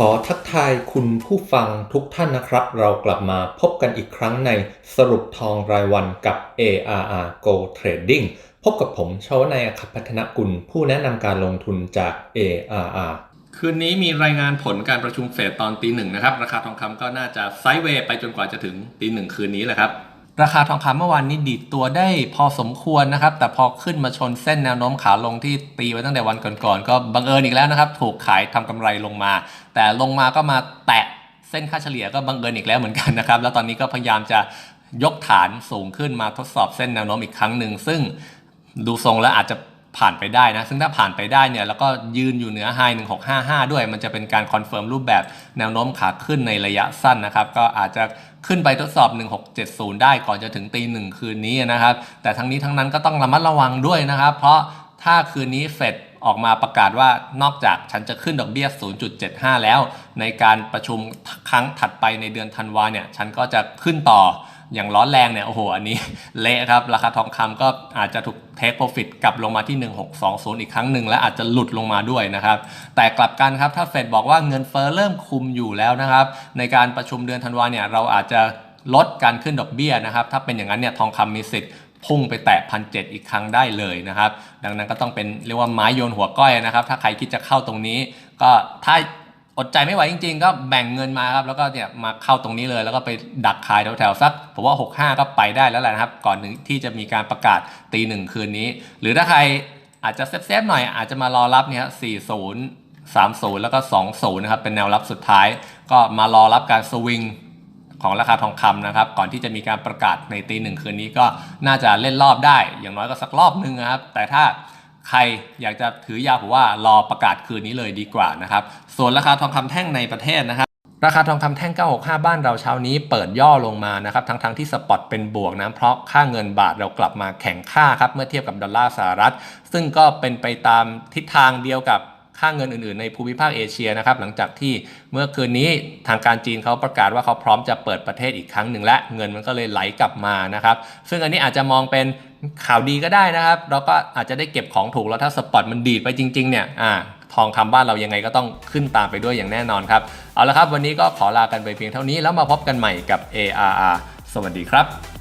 ขอทักทายคุณผู้ฟังทุกท่านนะครับ เรากลับมาพบกันอีกครั้งในสรุปทองรายวันกับ ARR Go Trading พบกับผมชวนายอคับพัฒนกุล ผู้แนะนำการลงทุนจาก ARR คืนนี้มีรายงานผลการประชุมเฟดตอนตีหนึ่งนะครับ ราคาทองคำก็น่าจะไซด์เวย์ไปจนกว่าจะถึงตีหนึ่งคืนนี้แหละครับ ราคาทองคำเมื่อวานนี้ดีดตัวได้พอสมควรนะครับ แต่พอขึ้นมาชนเส้นแนวโน้มขาลงที่ตีไว้ตั้งแต่วันก่อนๆก็บังเอิญอีกแล้วนะครับ ถูกขายทำกำไรลงมา แต่ลงมาก็มาแตะเส้นค่าเฉลี่ยก็บังเอิญอีกแล้วเหมือนกันนะครับ แล้วตอนนี้ก็พยายามจะยกฐานสูงขึ้นมาทดสอบเส้นแนวโน้มอีกครั้งหนึ่งซึ่งดูทรงแล้วอาจจะ ผ่านไปได้นะ ซึ่งถ้าผ่านไปได้เนี่ยแล้วก็ยืนอยู่เหนือไฮ1655 ด้วย มันจะเป็นการคอนเฟิร์มรูปแบบแนวโน้มขาขึ้นในระยะสั้นนะครับ ก็อาจจะขึ้นไปทดสอบ 1670 ได้ก่อนจะถึงตีหนึ่งคืนนี้นะครับ แต่ทั้งนี้ทั้งนั้นก็ต้องระมัดระวังด้วยนะครับ เพราะถ้าคืนนี้เฟดออกมาประกาศว่านอกจากฉันจะขึ้นดอกเบี้ย 0.75 แล้ว ในการประชุมครั้งถัดไปในเดือนธันวาเนี่ย ฉันก็จะขึ้นต่อ อย่างร้อนแรงเนี่ยโอ้โหอันนี้เละครับ ราคาทองคำก็อาจจะถูกเทคโปรฟิตกลับลงมาที่ 1620 อีกครั้งหนึ่งและอาจจะหลุดลงมาด้วยนะครับ แต่กลับกันครับถ้าเฟดบอกว่าเงินเฟ้อเริ่มคุมอยู่แล้วนะครับ ในการประชุมเดือนธันวาเนี่ยเราอาจจะลดการขึ้นดอกเบี้ยนะครับ ถ้าเป็นอย่างนั้นเนี่ยทองคำมีสิทธิ์พุ่งไปแตะพันเอีกครั้งได้เลยนะครับ ดังนั้นก็ต้องเป็นเรียกว่าไม้โยนหัวก้อยนะครับ ถ้าใครคิดจะเข้าตรงนี้ ก็ถ้า อดใจไม่ไหวจริงๆ ก็แบ่งเงินมาครับแล้วก็เนี่ยมาเข้าตรงนี้เลย แล้วก็ไปดักขายแถวๆสักผมว่า 65 ก็ไปได้แล้วแหละนะครับ ก่อนถึงที่จะมีการประกาศตีหนึ่งคืนนี้ หรือถ้าใครอาจจะเซฟๆหน่อยอาจจะมารอรับเนี่ย40 30 แล้วก็ 20 นะครับ เป็นแนวรับสุดท้าย ก็มารอรับการสวิงของราคาทองคำนะครับ ก่อนที่จะมีการประกาศในตีหนึ่งคืนนี้ก็น่าจะเล่นรอบได้ อย่างน้อยก็สักรอบหนึ่งนะครับ แต่ถ้า ใครอยากจะถือยาวผมว่ารอประกาศคืนนี้เลยดีกว่านะครับ ส่วนราคาทองคำแท่งในประเทศนะครับราคาทองคำแท่ง 965 บ้านเราเช้านี้เปิดย่อลงมานะครับ ทั้งๆทที่สปอตเป็นบวกนะเพราะค่าเงินบาทเรากลับมาแข็งค่าครับ เมื่อเทียบกับดอลลาร์สหรัฐ ซึ่งก็เป็นไปตามทิศทางเดียวกับ ค่าเงินอื่นๆในภูมิภาคเอเชียนะครับหลังจากที่เมื่อคืนนี้ทางการจีนเขาประกาศว่าเขาพร้อมจะเปิดประเทศอีกครั้งหนึ่งและเงินมันก็เลยไหลกลับมานะครับซึ่งอันนี้อาจจะมองเป็นข่าวดีก็ได้นะครับ เราก็อาจจะได้เก็บของถูกแล้วถ้าสปอตมันดีดไปจริงๆเนี่ยอ่าทองคำบ้านเรายังไงก็ต้องขึ้นตามไปด้วยอย่างแน่นอนครับ เอาละครับ วันนี้ก็ขอลากันไปเพียงเท่านี้แล้วมาพบกันใหม่กับ ARR สวัสดีครับ